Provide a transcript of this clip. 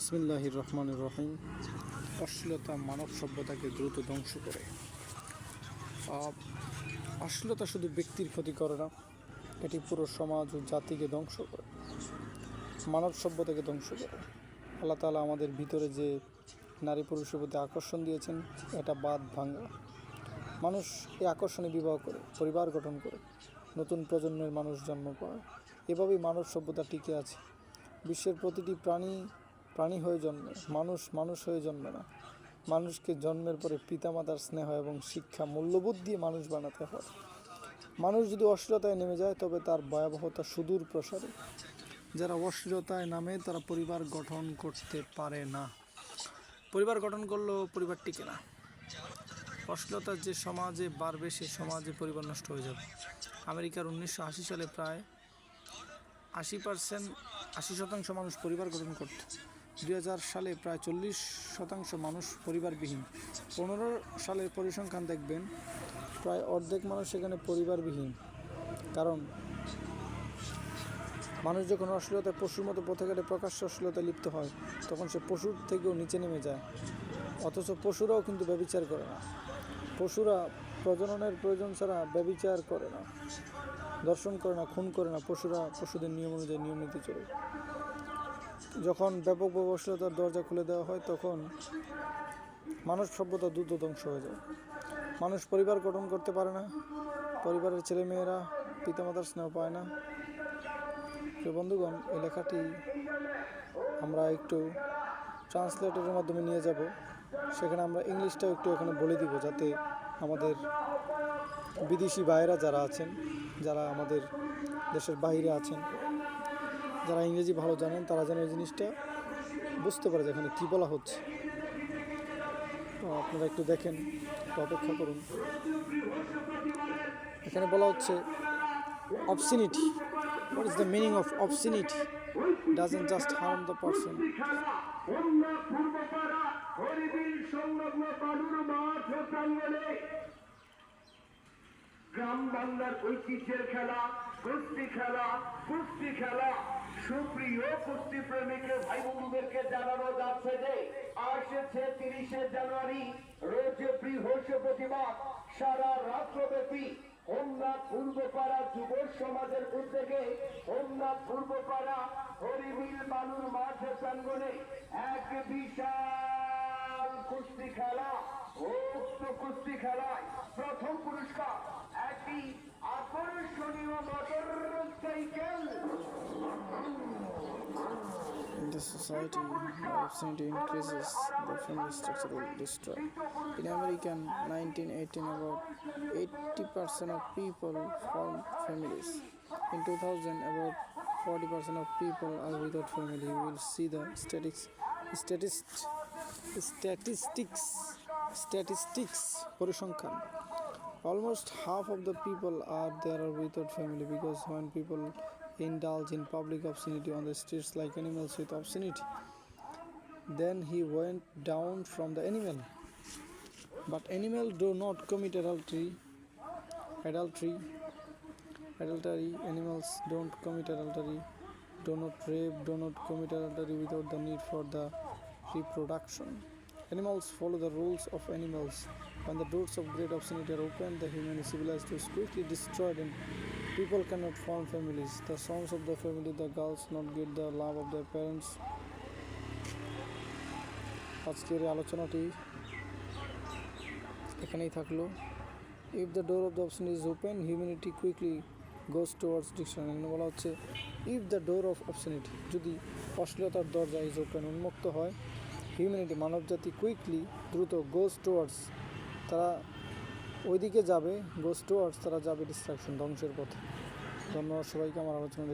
বিসমিল্লাহ রহমান রহিম অশ্লীলতা মানব সভ্যতাকে দ্রুত ধ্বংস করে। অশ্লীলতা শুধু ব্যক্তির ক্ষতি করে না, এটি পুরো সমাজ ও জাতিকে ধ্বংস করে। মানব সভ্যতাকে ধ্বংস করে। আল্লাহ তালা আমাদের ভিতরে যে নারী পুরুষের প্রতি আকর্ষণ দিয়েছেন, এটা বাদ ভাঙ্গা মানুষ এই আকর্ষণে বিবাহ করে, পরিবার গঠন করে, নতুন প্রজন্মের মানুষ জন্ম পায়। এভাবেই মানব সভ্যতা টিকে আছে। বিশ্বের প্রতিটি প্রাণী প্রাণী হয়ে জন্মে, মানুষ মানুষ হয়ে জন্মে না। মানুষকে জন্মের পরে পিতামাতার স্নেহ এবং শিক্ষা মূল্যবোধ দিয়ে মানুষ বানাতে হয়। মানুষ যদি অশ্লীলতায় নেমে যায়, তবে তার ভয়াবহতা সুদূর প্রসারে। যারা অশ্লীলতায় নামে, তারা পরিবার গঠন করতে পারে না। পরিবার গঠন করলেও পরিবার টিকে না। অশ্লীলতা যে সমাজে বাড়বে, সে সমাজে পরিবার নষ্ট হয়ে যাবে। আমেরিকার উনিশশো আশি সালে প্রায় আশি পার্সেন্ট, আশি শতাংশ মানুষ পরিবার গঠন করত। দুই হাজার সালে প্রায় চল্লিশ শতাংশ মানুষ পরিবারবিহীন। পনেরো সালের পরিসংখ্যান দেখবেন, প্রায় অর্ধেক মানুষ সেখানে পরিবারবিহীন। কারণ মানুষ যখন অশ্লীলতায় পশুর মতো পথে ঘাটে প্রকাশ্য অশ্লীলতায় লিপ্ত হয়, তখন সে পশুর থেকেও নিচে নেমে যায়। অথচ পশুরাও কিন্তু ব্যবিচার করে না। পশুরা প্রজননের প্রয়োজন ছাড়া ব্যবিচার করে না, দর্শন করে না, খুন করে না। পশুরা পশুদের নিয়ম অনুযায়ী নিয়ম নীতি চলে। যখন ব্যাপক অশ্লীলতার দরজা খুলে দেওয়া হয়, তখন মানুষ সভ্যতা দ্রুত ধ্বংস হয়ে যায়। মানুষ পরিবার গঠন করতে পারে না, পরিবারের ছেলেমেয়েরা, পিতামাতার স্নেহ পায় না। প্রিয় বন্ধুগণ, এই লেখাটি আমরা একটু ট্রান্সলেটরের মাধ্যমে নিয়ে যাব। সেখানে আমরা ইংলিশটাও একটু এখানে বলে দিব, যাতে আমাদের বিদেশি ভাইয়েরা যারা আছেন, যারা আমাদের দেশের বাইরে আছেন যারা ইংরেজি ভালো জানেন তারা যেন এই জিনিসটা বুঝতে পারে যে এখানে কী বলা হচ্ছে তো আপনারা একটু দেখেন অপেক্ষা করুন এখানে বলা হচ্ছে obscenity what is the meaning of obscenity doesn't just harm the person বালুর মাঠ প্রাঙ্গণে গ্রাম বাংলার ঐতিহ্যের খেলা, কুস্তি খেলা কুস্তি খেলা। সুপ্রিয় কুস্তি প্রেমিকের ভাই বন্ধুদেরকে জানানো যাচ্ছে যে আসছে তিরিশে জানুয়ারি, রোজ বৃহস্পতিবার, সারা রাত্রব্যাপী হোমনা পূর্বপাড়া যুব সমাজের উদ্যোগে হোমনা পূর্বপাড়া প্রাঙ্গণে এক বিশাল কুস্তি খেলা, উক্ত কুস্তি খেলায় প্রথম পুরস্কার একটি আকর্ষণীয় motorcycle In this society, obscenity increases, the family structure will destroy. In American 1918, about 80% of people form families. In 2000, about 40% of people are without family. You will see the statistics, statistics, statistics, statistics পরিসংখ্যান almost half of the people are there without family because when people indulge in public obscenity on the streets like animals with obscenity then he went down from the animal. But animal do not commit adultery adultery adultery. Animals don't commit adultery do not rape do not commit adultery without the need for the reproduction animals follow the rules of animals when the doors of great obscenity are opened the human civilized is quickly destroyed and people cannot form families the sons of the family the girls not get the love of their parents আজকের আলোচনাটি এখানেই থাকল if the door of the option is open humanity quickly goes towards diction এখানে বলা হচ্ছে if the door of obscenity যদি অশ্লীলতার দরজা ইজ ওপেন উন্মুক্ত হয় হিউম্যানিটি মানবজাতি কুইকলি দ্রুত গোস টুয়ার্ডস তারা ওইদিকে যাবে গোস টুয়ার্ডস তারা যাবে ডিস্ট্রাকশন ধ্বংসের পথে। ধন্যবাদ সবাইকে, আমার আলোচনা